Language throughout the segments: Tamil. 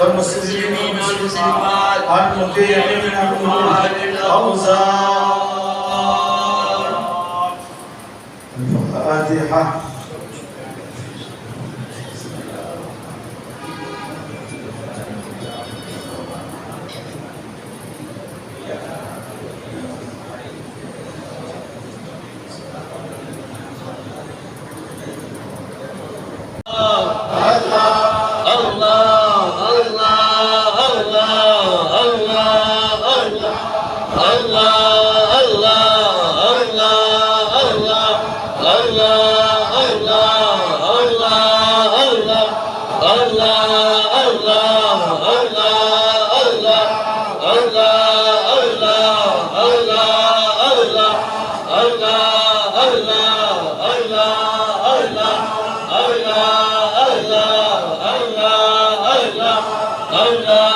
والمسلمين والمسلمات المطيعين أموال الأوزار الفاتحة. الله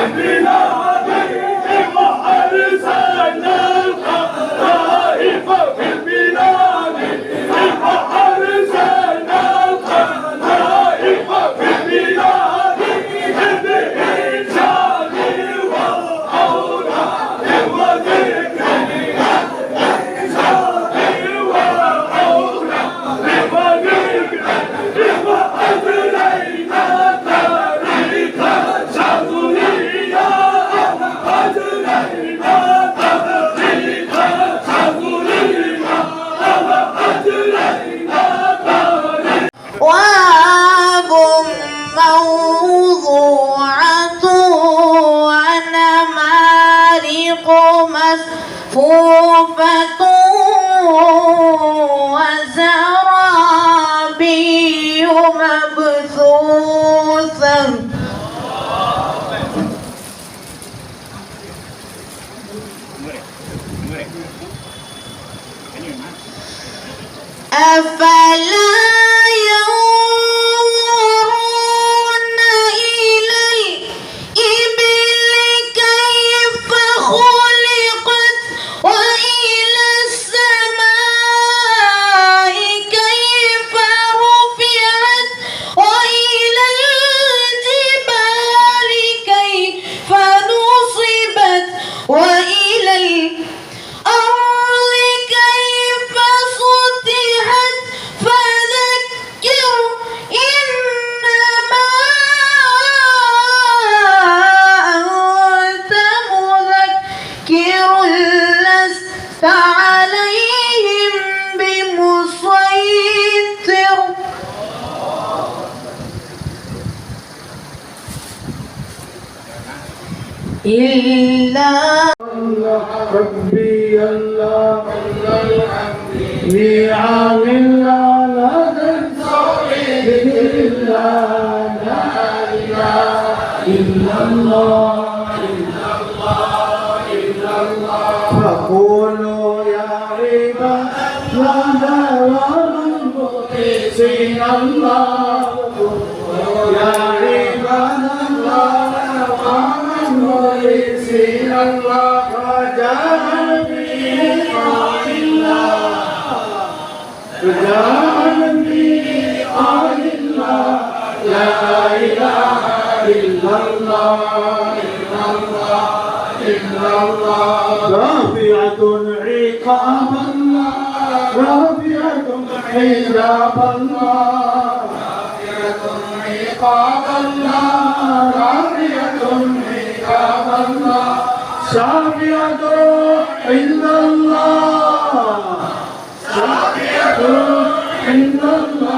Amen. ينظرون إلا ربي الله نعم الله لا تنسى الله لا إله إلا الله فقولوا يا عباد لا ومن مخلصين الله رافعة عقاب الله رافعة حجاب الله رافعة عقاب الله رافعة عقاب الله شافعة عند الله شافعة عند الله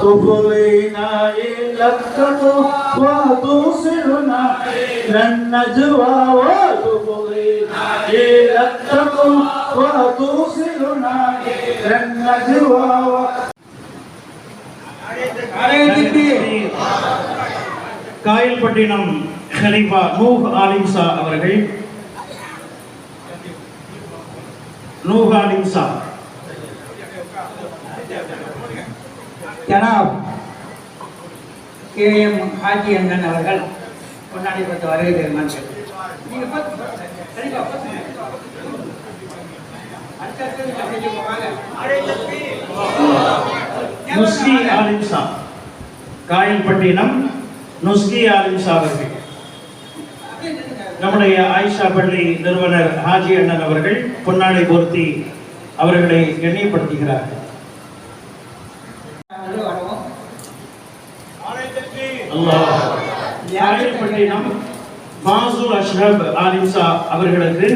तो बोलेना इलक्कतो वा तुसिरुना ஜனாப் கே எம் ஹாஜி அண்ணன் அவர்கள் கொண்டாடி பத்து வருகை தருமான் நீங்க நுஸ்கி ஆலிம்சா காயல்பட்டினம் நுஸ்கி ஆலிம்சா அவர்கள். நம்முடைய ஆயிஷா பள்ளி நிறுவனர் ஹாஜி அண்ணன் அவர்கள் பொன்னாடை பொருத்தி அவர்களை கண்ணியப்படுத்துகிறார்கள் காயல்பட்டினம் மாசூர் அஷ்ரப் ஆலிம்சா அவர்களுக்கு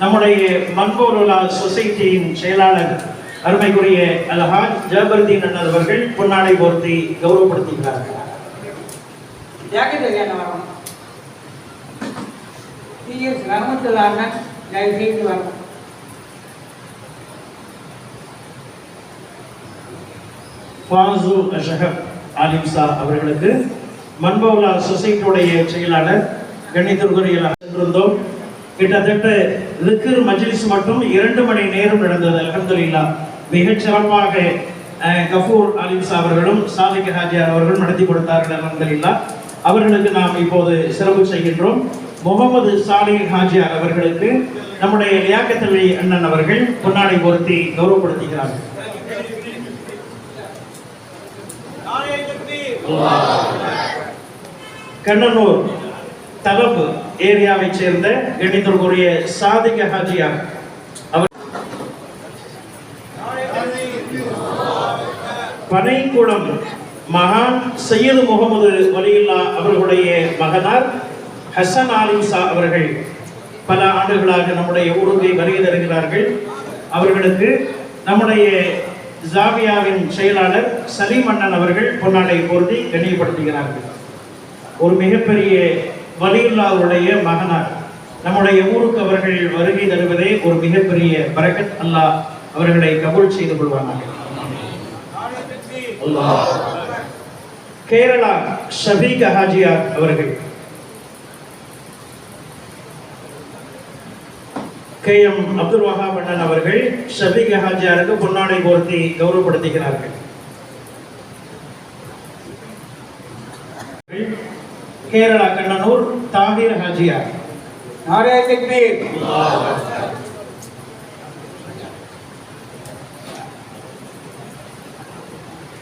நம்முடைய மன்போருலா சொசைட்டியின் செயலாளர் அருமைக்குரிய அல்ஹாஜ் ஜபர்தீன் அண்ணன் அவர்கள் பொன்னாடை போர்த்தி கௌரவப்படுத்துகிறார்கள். ஃபாசு அஷஹப் ஆலிம்சா அவர்களுக்கு மன்போலா சொசைட்டியுடைய செயலாளர் கணிதத்துறையில் சென்றிருந்தோம் கிட்டத்தட்ட லிக்கர் மஜ்லிஸ் மட்டும் இரண்டு மணி நேரம் நடந்தது. அல்ஹம்துலில்லா. மிகச் சிறப்பாக அஹ், கஃபூர் ஆலிம்சா அவர்களும் சாதிக் ஹாஜியார் அவர்களும் நடத்தி கொடுத்தார்கள். அல்ஹம்துலில்லா. அவர்களுக்கு நாம் இப்போது சிறப்பு செய்கின்றோம். முகமது சாலிக் ஹாஜியார் அவர்களுக்கு நம்முடைய லியாக்கத்தலி அண்ணன் அவர்கள் பொன்னாடை பொருத்தி கௌரவப்படுத்துகிறார்கள். கண்ணனூர் தலப்பு ஏரியாவைச் சேர்ந்த கணிதற்குரிய சாதிக ஹாஜியார். அவர் பனைக்குளம் மகான் சையது முகமது வலியுல்லா அவர்களுடைய மகனார் ஹசன் ஆலிம்சா அவர்கள் பல ஆண்டுகளாக நம்முடைய ஊருக்கு வருகை தருகிறார்கள். அவர்களுக்கு நம்முடைய ஜாவியாவின் செயலாளர் சலீம் அண்ணன் அவர்கள் பொன்னாடை போர்த்தி கண்ணியப்படுத்துகிறார்கள். ஒரு மிகப்பெரிய வலியுல்லாவுடைய மகனார். நம்முடைய ஊருக்கு அவர்கள் வருகை தருவதே ஒரு மிகப்பெரிய பரகத் அல்லாஹ் அவர்களை கபூல் செய்து கொள்வார்கள் கேரளா ஷபீக் ஹாஜியார் அவர்கள். கே எம் அப்துல் வஹாப் அண்ணன் அவர்கள் ஷபீக் ஹாஜியாருக்கு பொன்னாடை போர்த்தி கௌரவப்படுத்துகிறார்கள். கேரளா கண்ணனூர் தாகிர் ஹாஜியார் நாரே தக்பீர்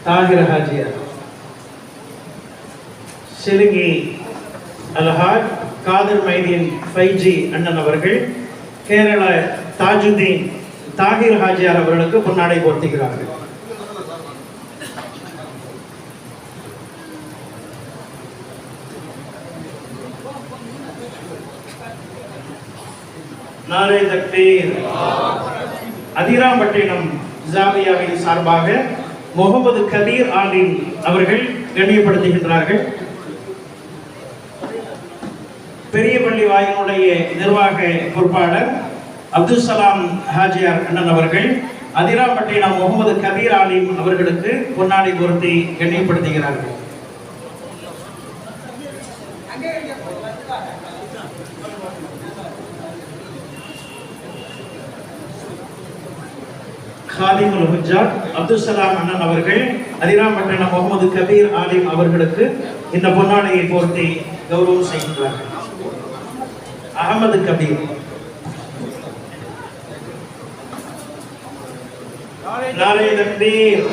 தாகிர் ஹாஜியார் சிலுங்கி அல்ஹாஜ் காதர் மைதீன் ஃபைஜி அண்ணன் அவர்கள் கேரள தாஜுதீன் தாகிர் ஹாஜியார் அவர்களுக்கு பொன்னாடை போர்த்துகிறார்கள் நாரே தக்பீர் அதிராம்பட்டினம் ஜாமியாவின் சார்பாக முகமது கபீர் ஆலிம் அவர்கள் கண்ணியப்படுத்துகின்றார்கள். பெரிய பள்ளி வாயினுடைய நிர்வாக பொறுப்பாளர் அப்துல் சலாம் ஹாஜியார் அண்ணன் அவர்கள் அதிராம்பட்டினம் முகமது கபீர் ஆலிம் அவர்களுக்கு பொன்னாடி பொருத்தி கண்ணியப்படுத்துகிறார்கள். காலிமுல் ஹுஜாத் அப்துல் சலாம் அண்ணன் அவர்கள் அதிராம்பட்டினம் முகமது கபீர் ஆலிம் அவர்களுக்கு இந்த பொன்னாடையை போர்த்தி கௌரவம் செய்கின்றார்கள். அகமது கபீர். நாளை தக்பீர்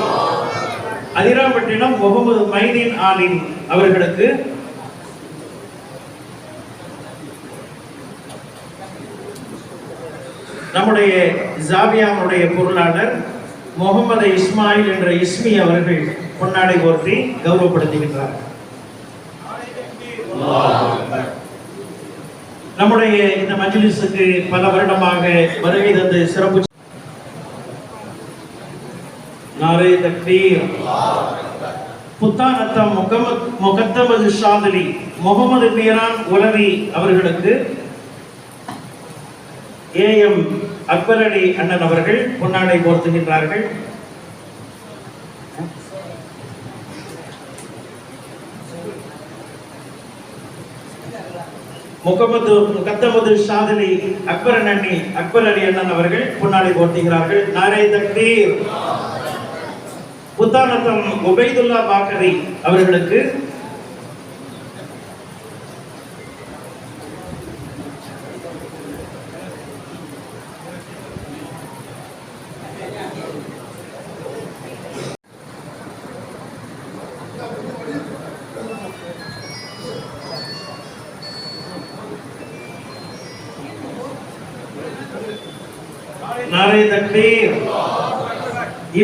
அதிராம்பட்டினம் முகமது மைதீன் ஆலிம் அவர்களுக்கு நம்முடைய ஜாபியாவுடைய பொருளாளர் முகமது இஸ்மாயில் என்ற இஸ்மி அவர்கள் பொன்னாடை போர்த்தி கௌரவப்படுத்துகின்றார். நம்முடைய இந்த மஜ்லிஸுக்கு பல வருடமாக வருகை தந்து சிறப்பு நாரே தக்பீர். புத்தானத்தம் முகமது முகத்தமது ஷாதலி முகமது மீரான் உலவி அவர்களுக்கு ஏஎம் அக்பர் அலி அண்ணன் அவர்கள் பொன்னாடை போர்த்துகின்றார்கள். முகமது முகத்தமது ஷாதலி அக்பர் அண்ணி அக்பர் அலி அண்ணன் அவர்கள் பொன்னாடை போர்த்துகிறார்கள். நாரே தக்பீர். புத்தானத்தம் உபைதுல்லா பாக்கரி அவர்களுக்கு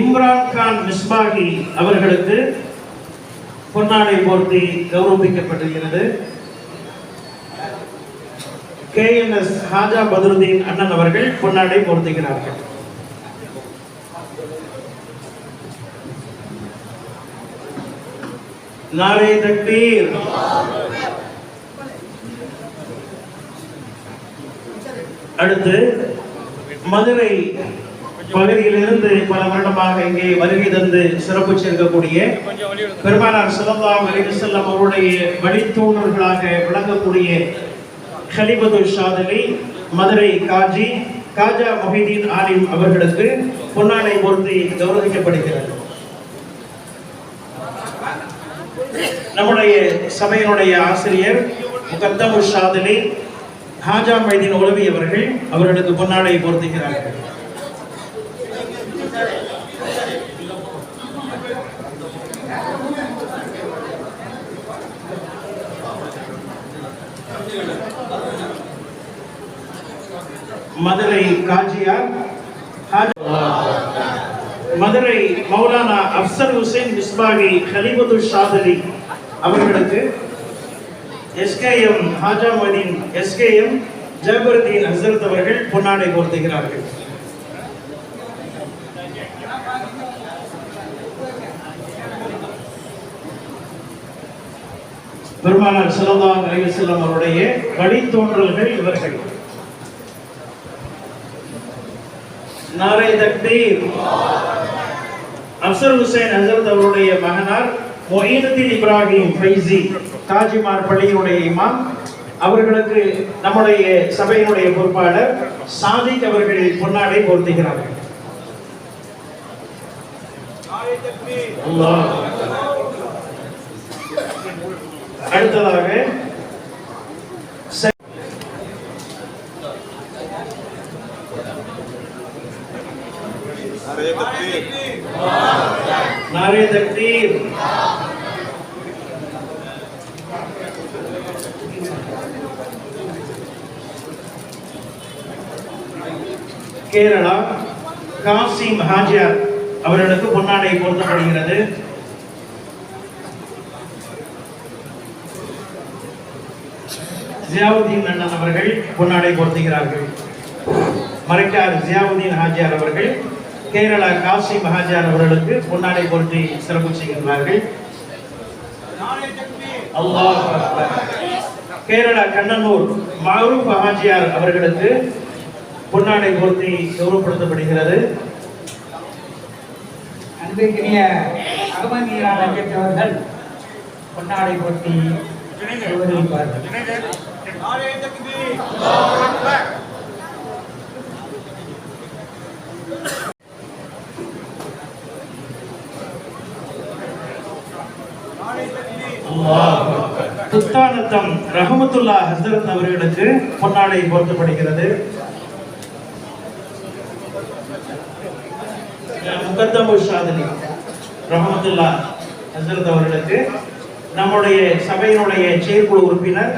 இம்ரான் கான் மிஸ்பாகி அவர்களுக்கு பொன்னாடை போர்த்தி கௌரவிக்கப்பட்டிருக்கிறது. K N S Haja Badruddin அண்ணன் அவர்கள் பொன்னாடை போர்த்துகிறார்கள். நாளை தக்பீர். அடுத்து மதுரை பகுதியிலிருந்து பல வருடமாக இங்கே வருகை தந்து சிறப்பு சேர்க்கக்கூடிய பெருமானார் ஸல்லல்லாஹு அலைஹி அவருடைய வழித்தூணர்களாக விளங்கக்கூடிய ஹலிபது ஷாதலி மதுரை காஜி காஜா மொஹிதீன் ஆலிம் அவர்களுக்கு பொன்னாடை பொருத்தி கௌரவிக்கப்படுகிறது. நம்முடைய சபையினுடைய ஆசிரியர் முகத்தமு ஷாதலி ஹாஜா மைதீன் உலவி அவர்கள் அவர்களுக்கு பொன்னாடை பொருத்துகிறார்கள். மதுரை காஜியார் மதுரை மௌலானா அப்சர் ஹுசைன் மிஸ்பாகி ஹலிபது ஷாதலி அவர்களுக்கு எஸ்கேஎம் ஹாஜா மதீன் எஸ்கேஎம் ஜபருதீன் ஹசரத் அவர்கள் பொன்னாடை போர்த்துகிறார்கள். பெருமானார் ஸல்லல்லாஹு அலைஹி அவருடைய வழித்தோன்றல்கள் இவர்கள். நாரை தக்பீர். அப்சர் ஹுசைன் ஹசரத் அவருடைய மகனார் மொஹீனுddin இப்ராஹிம் ஃபைசி தாஜிமார் பள்ளியினுடைய இமாம். அவர்களுக்கு நம்முடைய சபையினுடைய பொறுப்பாளர் சாதிக் அவர்கள் பொன்னாடை பொருத்துகிறார்கள். அடுத்ததாக नारे तकबीर கேரளா காசிம் ஹாஜியார் அவர்களுக்கு பொன்னாடை பொருத்தப்படுகிறது ஜியாவுதீன் அண்ணன் அவர்கள் பொன்னாடை பொருத்துகிறார்கள் மறைக்கார் ஜியாவுதீன் ஹாஜியார் அவர்கள் கேரளா காசிம் ஹாஜியார் அவர்களுக்கு பொன்னாடை பொருத்தி சிறப்பு செய்கின்றார்கள். கேரளா கண்ணனூர் மாரூப் ஹாஜியார் அவர்களுக்கு பொன்னாடை பொருத்தி கௌரவப்படுத்தப்படுகிறது. அன்பிற்கினிய அகமதியான பெற்றவர்கள் பொன்னாடை போட்டி கௌரவிப்பார்கள். புத்தானத்தம் ரஹமத்துல்லா ஹசரத் அவர்களுக்கு பொன்னாடை போர்த்தப்படுகிறது முகத்தமு சாதனி ரஹமத்துல்லா ஹசரத் அவர்களுக்கு நம்முடைய சபையினுடைய செயற்குழு உறுப்பினர்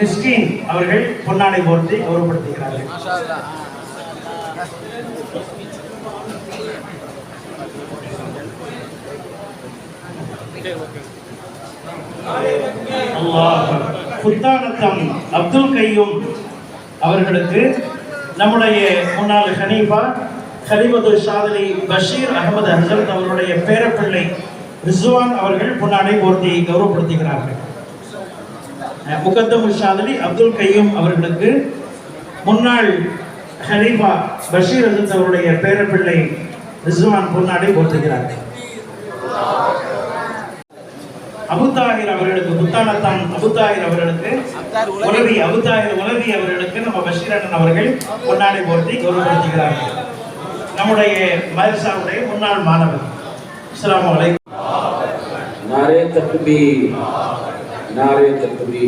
மிஸ்கின் அவர்கள் பொன்னாடை போர்த்தி கௌரவப்படுத்துகிறார்கள். அல்லாஹ் புத்தானத்தம் அப்துல் கையும் அவர்களுக்கு நம்முடைய முன்னாள் ஹனீஃபா ஹலிமது ஷாதலி பஷீர் அகமது ஹசரத் அவருடைய பேரப்பிள்ளை ரிஸ்வான் அவர்கள் பொன்னாடை போர்த்தி கௌரவப்படுத்துகிறார்கள். அஹ் முகத்தம் ஷாதலி அப்துல் கையும் அவர்களுக்கு முன்னாள் ஹனீஃபா பஷீர் ஹசரத் அவருடைய பேரப்பிள்ளை ரிஸ்வான் பொன்னாடை போர்த்துகிறார்கள். அபுத்தாயிர் அவர்களுக்கு முத்தானத்தான் அபுத்தாயிர் அவர்களுக்கு உலவி அபுத்தாயிர் உலவி அவர்களுக்கு நம்ம பஷீரண்ணன் அவர்கள் பொன்னாடை போர்த்தி கௌரவப்படுத்துகிறார்கள். நம்முடைய மதரசாவுடைய முன்னாள் மாணவர். இஸ்லாம் வலைக்கம் நாரே தக்பி நாரே தக்பி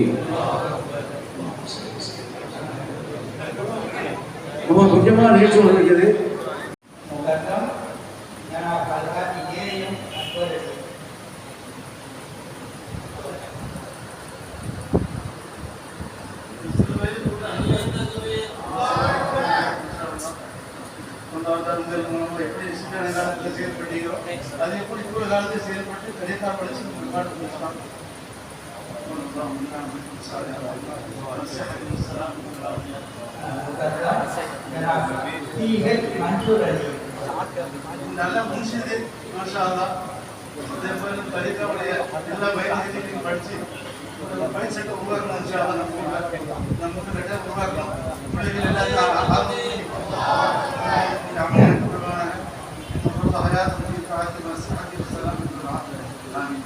ரொம்ப முக்கியமான நேற்று வந்திருக்கிறது எப்படி சின்ன காலத்தில் செயல்பட்டீங்களோ அது எப்படி கூட காலத்தில் செயல்பட்டு கணிதா படிச்சு பாட்டு பேசலாம் நல்ல முன்சிது மாஷா அதே போல பரிதாவுடைய எல்லா வயதிலையும் படிச்சு உருவாக்கணும் நமக்கு நமக்கு உருவாக்கணும் பிள்ளைகள் எல்லாத்தையும் طهرات في فاعتم صحة السلام والعافية آمين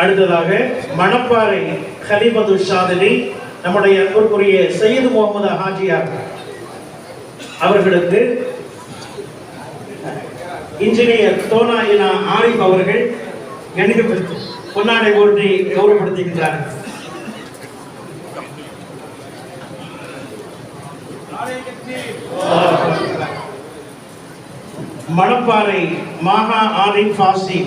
அடுத்ததாக மணப்பாறை ஹலிபது சாதனை நம்முடைய அன்புக்குரிய சையது முகமது ஹாஜியார் அவர்களுக்கு இன்ஜினியர் தோனாயினா ஆரிஃப் அவர்கள் கணிதப்படுத்தி பொன்னாடை போற்றி கௌரவப்படுத்துகின்றார்கள். மணப்பாறை மாகா ஆரின் ஃபாசி